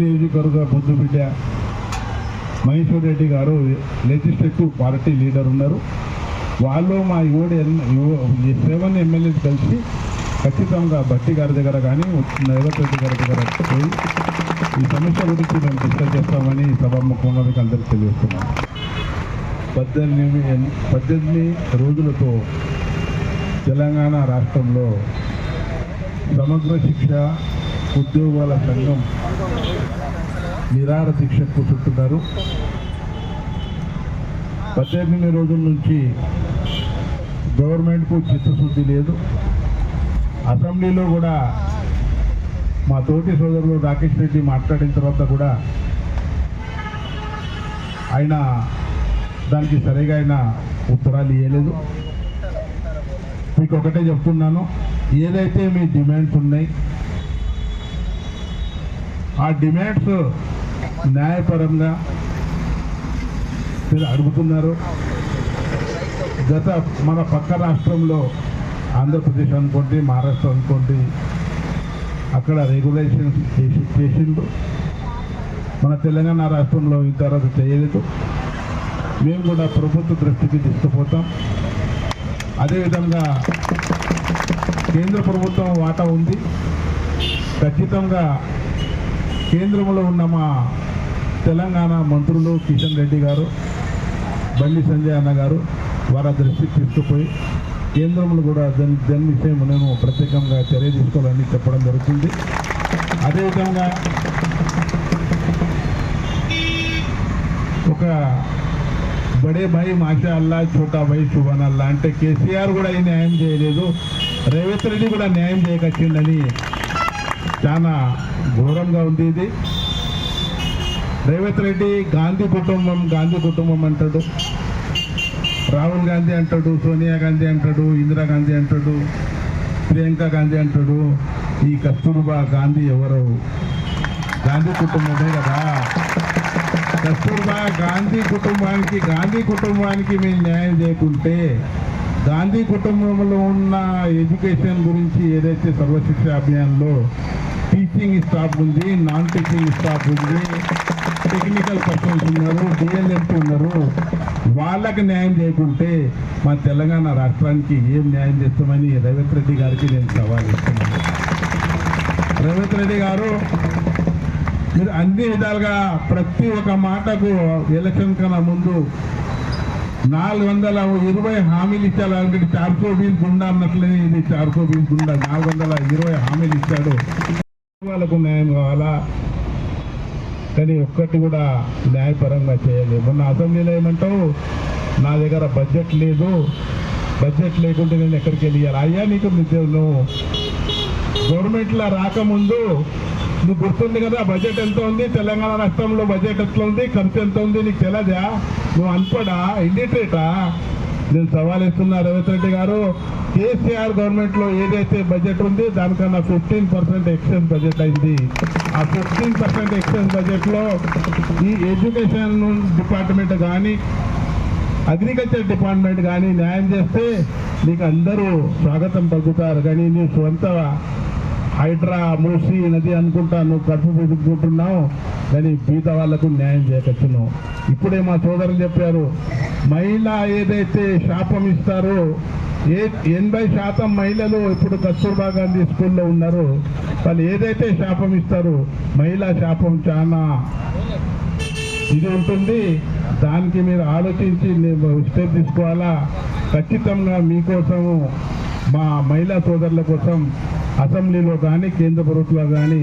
నియోజకవర్గ బుద్ధుబిడ్డ మహేశ్వర్ రెడ్డి గారు legislative party leader ఉన్నారు. వాళ్ళు మా ఏడు సెవెన్ ఎమ్మెల్యేలు కలిసి ఖచ్చితంగా భట్టి గారి దగ్గర కానీ రేవంత్ రెడ్డి గారి దగ్గర పోయి ఈ సమస్య గురించి మేము డిస్కస్ చేస్తామని సభాముఖంగా మీకు అందరికీ తెలియజేస్తున్నాం. పద్దెనిమిది పద్దెనిమిది రోజులతో తెలంగాణ రాష్ట్రంలో సమగ్ర శిక్ష ఉద్యోగాల సంఘం నిరార దీక్షకు కూర్చుంటున్నారు. పద్దెనిమిది రోజుల నుంచి గవర్నమెంట్కు చిత్తశుద్ధి లేదు. అసెంబ్లీలో కూడా మా తోటి సోదరులు రాకేష్ రెడ్డి మాట్లాడిన తర్వాత కూడా ఆయన దానికి సరిగా ఆయన ఉత్తరాలు ఇవ్వలేదు మీకు ఒకటే చెప్తున్నాను ఏదైతే మీ డిమాండ్స్ ఉన్నాయి ఆ డిమాండ్స్ న్యాయపరంగా మీరు అడుగుతున్నారు. గత మన పక్క రాష్ట్రంలో ఆంధ్రప్రదేశ్ అనుకోండి మహారాష్ట్ర అనుకోండి అక్కడ రెగ్యులేషన్స్ చేసి చేసిండు మన తెలంగాణ రాష్ట్రంలో ఇంతవరకు చేయలేదు. మేము కూడా ప్రభుత్వ దృష్టికి తీసుకుపోతాం. అదేవిధంగా కేంద్ర ప్రభుత్వం వాటా ఉంది. ఖచ్చితంగా కేంద్రంలో ఉన్న మా తెలంగాణ మంత్రులు కిషన్ రెడ్డి గారు బండి సంజయ్ అన్న గారు వారి దృష్టికి తీసుకుపోయి కేంద్రంలో కూడా దాని దాని విషయం నేను ప్రత్యేకంగా చర్య తీసుకోవాలని చెప్పడం జరుగుతుంది. అదేవిధంగా ఒక బడే భాయ్ మాషా అల్లా చోటా భాయ్ శుభన్ అల్లా అంటే కేసీఆర్ కూడా ఈ న్యాయం చేయలేదు. రేవంత్ రెడ్డి కూడా న్యాయం చేయకొచ్చిందని చాలా ఘోరంగా ఉంది ఇది. రేవంత్ రెడ్డి గాంధీ కుటుంబం గాంధీ కుటుంబం అంటాడు. రాహుల్ గాంధీ అంటాడు సోనియా గాంధీ అంటాడు ఇందిరాగాంధీ అంటాడు ప్రియాంక గాంధీ అంటాడు. ఈ కస్తూర్బా గాంధీ ఎవరు? గాంధీ కుటుంబమే కదా. కస్తూర్బా గాంధీ కుటుంబానికి గాంధీ కుటుంబానికి మేము న్యాయం చేయకుంటే గాంధీ కుటుంబంలో ఉన్న ఎడ్యుకేషన్ గురించి ఏదైతే సర్వశిక్ష అభియాన్లో టీచింగ్ స్టాఫ్ ఉంది నాన్ టీచింగ్ స్టాఫ్ ఉంది టెక్నికల్ పర్సన్స్ ఉన్నారు డిఎల్ఎఫ్ ఉన్నారు వాళ్ళకి న్యాయం చేయకుంటే మా తెలంగాణ రాష్ట్రానికి ఏం న్యాయం చేస్తామని రేవంత్ రెడ్డి గారికి నేను సవాల్ ఇస్తున్నాను. రేవంత్ రెడ్డి గారు మీరు అన్ని విధాలుగా ప్రతి ఒక్క మాటకు ఎలక్షన్ కన్నా ముందు నాలుగు వందల ఇరవై హామీలు ఇచ్చారు ఆల్రెడీ చార్కో బీన్స్ ఉండా అన్నట్లనే ఇది చార్కో బీన్స్ గుండా. నాలుగు వందల ఇరవై హామీలు ఇచ్చాడు. వాళ్ళకు న్యాయం కావాలా? కానీ ఒక్కటి కూడా న్యాయపరంగా చేయలేదు. మొన్న అసెంబ్లీలో ఏమంటావు? నా దగ్గర బడ్జెట్ లేదు. బడ్జెట్ లేకుంటే నేను ఎక్కడికి వెళ్ళాలి అయ్యా నీకు నువ్వు. గవర్నమెంట్లో రాకముందు నువ్వు గుర్తుంది కదా బడ్జెట్ ఎంత ఉంది? తెలంగాణ రాష్ట్రంలో బడ్జెట్ ఎట్లా ఉంది? ఖర్చు ఎంత ఉంది? నీకు తెలదా? నువ్వు అనుకోడా? ఇండిటరేటా నేను సవాల్ ఇస్తున్నా రేవంత్ రెడ్డి గారు. కేసీఆర్ గవర్నమెంట్లో ఏదైతే బడ్జెట్ ఉంది దానికన్నా ఫిఫ్టీన్ పర్సెంట్ ఎక్స్చేంజ్ బడ్జెట్ అయింది. ఆ ఫిఫ్టీన్ పర్సెంట్ ఎక్స్చేంజ్ బడ్జెట్లో ఈ ఎడ్యుకేషన్ డిపార్ట్మెంట్ కానీ అగ్రికల్చర్ డిపార్ట్మెంట్ కానీ న్యాయం చేస్తే నీకు అందరూ స్వాగతం పలుకుతారు. కానీ నీ సొంత హైడ్రా మూసి నది అనుకుంటా నువ్వు కడుపు పెట్టుకుంటున్నావు కానీ బీద వాళ్ళకు న్యాయం చేయకచ్చున్నావు. ఇప్పుడే మా సోదరులు చెప్పారు మహిళ ఏదైతే శాపం ఇస్తారో ఏ ఎనభై శాతం మహిళలు ఇప్పుడు కస్తూర్బా గాంధీ స్కూల్లో ఉన్నారు వాళ్ళు ఏదైతే శాపం ఇస్తారో మహిళా శాపం చాలా ఇది ఉంటుంది. దానికి మీరు ఆలోచించి నేను స్టెప్ తీసుకోవాలా? ఖచ్చితంగా మీకోసము మా మహిళా సోదరుల కోసం అసెంబ్లీలో కానీ కేంద్ర ప్రభుత్వంలో కానీ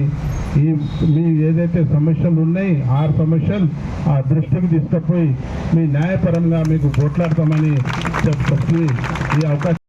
ఈ మీ ఏదైతే సమస్యలు ఉన్నాయి ఆ సమస్యలు ఆ దృష్టికి తీసుకుపోయి మీ న్యాయపరంగా మీకు పోట్లాడతామని చెప్పి ఈ అవకాశం